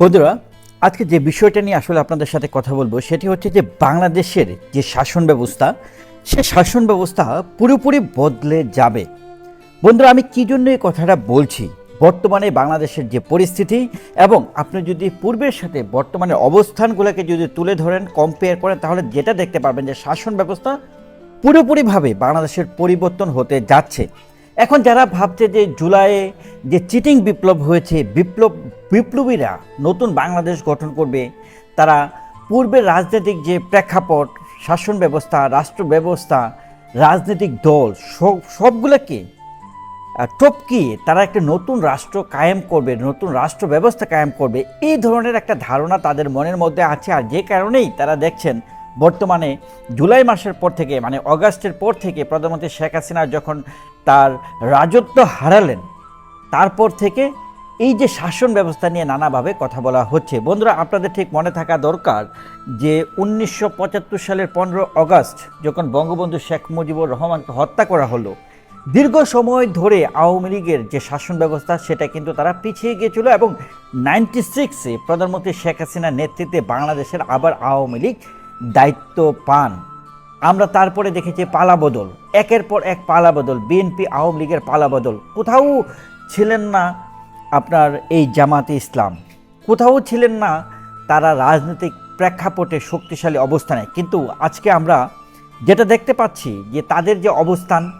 বন্ধুরা, আজকে যে বিষয়টা নিয়ে আসলে আপনাদের সাথে কথা বলব, সেটি হচ্ছে যে বাংলাদেশের যে শাসন ব্যবস্থা, সে শাসন ব্যবস্থা পুরোপুরি বদলে যাবে। বন্ধুরা, আমি কী জন্য এই কথাটা বলছি? বর্তমানে বাংলাদেশের যে পরিস্থিতি এবং আপনি যদি পূর্বের সাথে বর্তমানে অবস্থানগুলোকে যদি তুলে ধরেন কম্পেয়ার করেন, তাহলে যেটা দেখতে পারবেন যে শাসন ব্যবস্থা পুরোপুরিভাবে বাংলাদেশের পরিবর্তন হতে যাচ্ছে। এখন যারা ভাবছে যে জুলাইয়ে যে চিটিং বিপ্লব হয়েছে, বিপ্লব, বিপ্লবীরা নতুন বাংলাদেশ গঠন করবে, তারা পূর্বের রাজনৈতিক যে প্রেক্ষাপট, শাসন ব্যবস্থা, রাষ্ট্র ব্যবস্থা, রাজনৈতিক দল, সব, সবগুলোকে টপকিয়ে তারা একটা নতুন রাষ্ট্র কায়েম করবে, নতুন রাষ্ট্র ব্যবস্থা কায়েম করবে, এই ধরনের একটা ধারণা তাদের মনের মধ্যে আছে। আর যে কারণেই তারা দেখছেন, বর্তমানে জুলাই মাসের পর থেকে মানে অগাস্টের পর থেকে প্রধানমন্ত্রী শেখ হাসিনা যখন তার রাজত্ব হারালেন। তারপর থেকে এই যে শাসন ব্যবস্থা নিয়ে নানাভাবে কথা বলা হচ্ছে, বন্ধুরা আপনাদের ঠিক মনে থাকা দরকার যে উনিশশো পঁচাত্তর সালের পনেরো অগস্ট যখন বঙ্গবন্ধু শেখ মুজিবুর রহমানকে হত্যা করা হলো, দীর্ঘ সময় ধরে আওয়ামী লীগের যে শাসন ব্যবস্থা সেটা কিন্তু তারা পিছিয়ে গিয়েছিল এবং নাইনটি সিক্সে প্রধানমন্ত্রী শেখ হাসিনার নেতৃত্বে বাংলাদেশের আবার আওয়ামী লীগ দায়িত্ব পান। আমরা তারপরে দেখেছি পালাবদল একের পর এক পালাবদল বিএনপি, আওয়ামী লীগের পালাবদল কোথাও ছিলেন না আপনার এই জামাতে ইসলাম। কোথাও ছিলেন না তারা রাজনৈতিক প্রেক্ষাপটে শক্তিশালী অবস্থানে। কিন্তু আজকে আমরা যেটা দেখতে পাচ্ছি যে তাদের যে অবস্থান,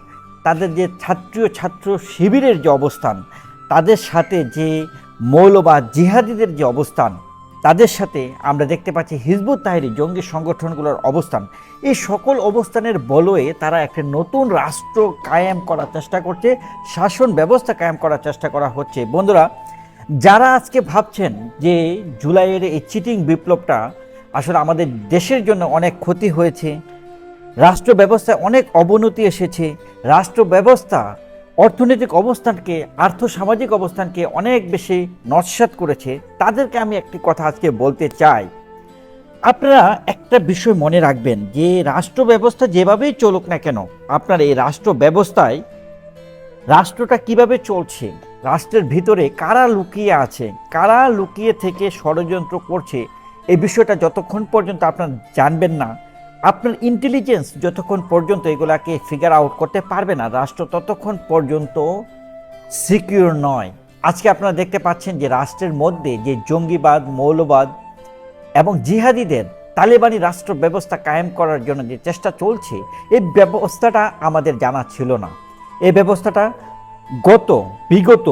তাদের যে ছাত্র ছাত্র শিবিরের যে অবস্থান, তাদের সাথে যে মৌলবাদ জিহাদিদের যে অবস্থান তাদের সাথে আমরা দেখতে পাচ্ছি হিজবুত তাহিরি জঙ্গি সংগঠনগুলোর অবস্থান। এই সকল অবস্থানের বলয়ে তারা একটা নতুন রাষ্ট্র কায়েম করার চেষ্টা করছে, শাসন ব্যবস্থা কায়েম করার চেষ্টা করা হচ্ছে। বন্ধুরা, যারা আজকে ভাবছেন যে জুলাইয়ের এই চিটিং বিপ্লবটা আসলে আমাদের দেশের জন্য অনেক ক্ষতি হয়েছে, রাষ্ট্র ব্যবস্থায় অনেক অবনতি এসেছে, রাষ্ট্র ব্যবস্থা অর্থনৈতিক অবস্থানকে, আর্থসামাজিক অবস্থানকে অনেক বেশি নস্যাৎ করেছে। তাদেরকে আমি একটি কথা আজকে বলতে চাই। আপনারা একটা বিষয় মনে রাখবেন যে রাষ্ট্র ব্যবস্থা যেভাবেই চলুক না কেন, আপনার এই রাষ্ট্র ব্যবস্থায় রাষ্ট্রটা কীভাবে চলছে, রাষ্ট্রের ভিতরে কারা লুকিয়ে আছে, কারা লুকিয়ে থেকে ষড়যন্ত্র করছে, এই বিষয়টা যতক্ষণ পর্যন্ত আপনার জানবেন না আপনার ইন্টেলিজেন্স যতক্ষণ পর্যন্ত এগুলাকে ফিগার আউট করতে পারবে না, রাষ্ট্র ততক্ষণ পর্যন্ত সিকিউর নয়। আজকে আপনারা দেখতে পাচ্ছেন যে রাষ্ট্রের মধ্যে যে জঙ্গিবাদ, মৌলবাদ এবং জিহাদিদের তালেবানি রাষ্ট্র ব্যবস্থা কায়েম করার জন্য যে চেষ্টা চলছে, এই ব্যবস্থাটা আমাদের জানা ছিল না। এই ব্যবস্থাটা গত, বিগত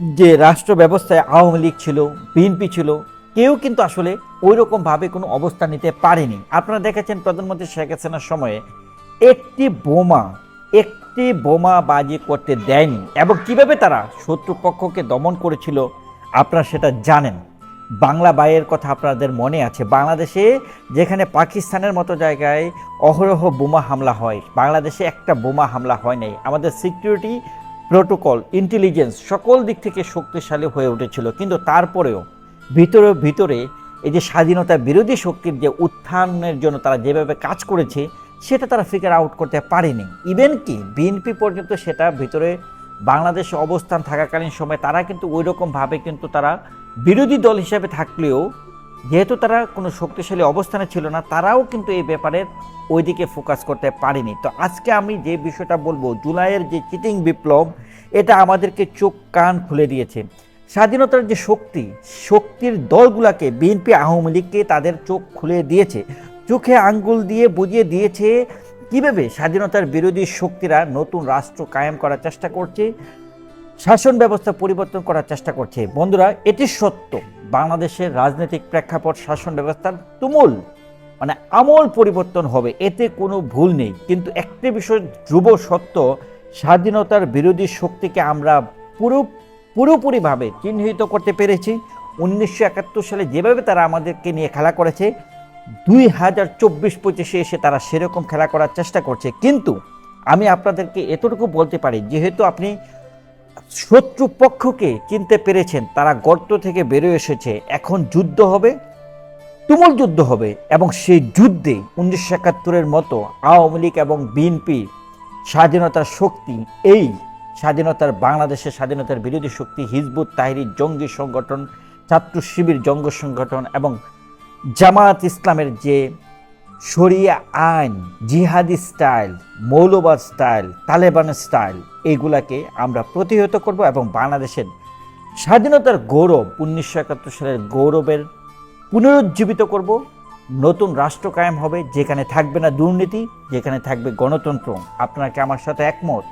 যে রাষ্ট্র ব্যবস্থায় আওয়ামী লীগ ছিল, বিএনপি ছিল, কেউ কিন্তু আসলে ওই রকমভাবে কোনো অবস্থা নিতে পারেনি। আপনারা দেখেছেন প্রধানমন্ত্রী শেখ হাসিনার সময়ে একটি বোমা একটি বোমা বাজি করতে দেয়নি। এবং কীভাবে তারা শত্রুপক্ষকে দমন করেছিল, আপনারা সেটা জানেন। বাংলা বাইয়ের কথা আপনাদের মনে আছে। বাংলাদেশে যেখানে পাকিস্তানের মতো জায়গায় অহরহ বোমা হামলা হয়, বাংলাদেশে একটা বোমা হামলা হয় নাই। আমাদের সিকিউরিটি প্রোটোকল, ইন্টেলিজেন্স সকল দিক থেকে শক্তিশালী হয়ে উঠেছিল। কিন্তু তারপরেও ভিতরে ভিতরে এই যে স্বাধীনতা বিরোধী শক্তির যে উত্থানের জন্য তারা যেভাবে কাজ করেছে, সেটা তারা ফিগার আউট করতে পারেনি। ইভেন কি বিএনপি পর্যন্ত সেটা ভিতরে বাংলাদেশে অবস্থান থাকাকালীন সময় তারা কিন্তু ওই রকমভাবে কিন্তু তারা বিরোধী দল হিসাবে থাকলেও, যেহেতু তারা কোনো শক্তিশালী অবস্থানে ছিল না, তারাও কিন্তু এই ব্যাপারে ওইদিকে ফোকাস করতে পারেনি। তো আজকে আমি যে বিষয়টা বলব, জুলাইয়ের যে চিটিং বিপ্লব, এটা আমাদেরকে চোখ কান খুলে দিয়েছে। স্বাধীনতার যে শক্তি, শক্তির দলগুলাকে বিএনপি আওয়ামী লীগকে তাদের চোখ খুলে দিয়েছে, চোখে আঙ্গুল দিয়ে বুঝিয়ে দিয়েছে কীভাবে স্বাধীনতার বিরোধী শক্তিরা নতুন রাষ্ট্র কায়েম করার চেষ্টা করছে, শাসন ব্যবস্থা পরিবর্তন করার চেষ্টা করছে। বন্ধুরা, এটি সত্য। বাংলাদেশের রাজনৈতিক প্রেক্ষাপট, শাসন ব্যবস্থার তুমুল মানে আমূল পরিবর্তন হবে, এতে কোনো ভুল নেই। কিন্তু একটি বিষয় ধ্রুব সত্য, স্বাধীনতার বিরোধী শক্তিকে আমরা পুরো পুরোপুরিভাবে চিহ্নিত করতে পেরেছি। উনিশশো একাত্তর সালে যেভাবে তারা আমাদেরকে নিয়ে খেলা করেছে, দুই হাজার চব্বিশ পঁচিশে এসে তারা সেরকম খেলা করার চেষ্টা করছে। কিন্তু আমি আপনাদেরকে এতটুকু বলতে পারি, যেহেতু আপনি শত্রু পক্ষকে চিনতে পেরেছেন, তারা গর্ত থেকে বেরোয় এসেছে, এখন যুদ্ধ হবে, তুমুল যুদ্ধ হবে এবং সেই যুদ্ধে উনিশশো একাত্তরের মতো আওয়ামী লীগ এবং বিএনপি স্বাধীনতার শক্তি এই স্বাধীনতার বাংলাদেশের স্বাধীনতার বিরোধী শক্তি হিজবুত তাহিরি জঙ্গি সংগঠন, ছাত্র শিবির জঙ্গ সংগঠন এবং জামায়াত ইসলামের যে শরিয়া আইন, জিহাদি স্টাইল, মৌলবাদ স্টাইল, তালেবান স্টাইল এইগুলাকে আমরা প্রতিহত করব এবং বাংলাদেশের স্বাধীনতার গৌরব, উনিশশো একাত্তর সালের গৌরবের পুনরুজ্জীবিত করব। নতুন রাষ্ট্র কায়েম হবে, যেখানে থাকবে না দুর্নীতি, যেখানে থাকবে গণতন্ত্র। আপনারা কি আমার সাথে একমত?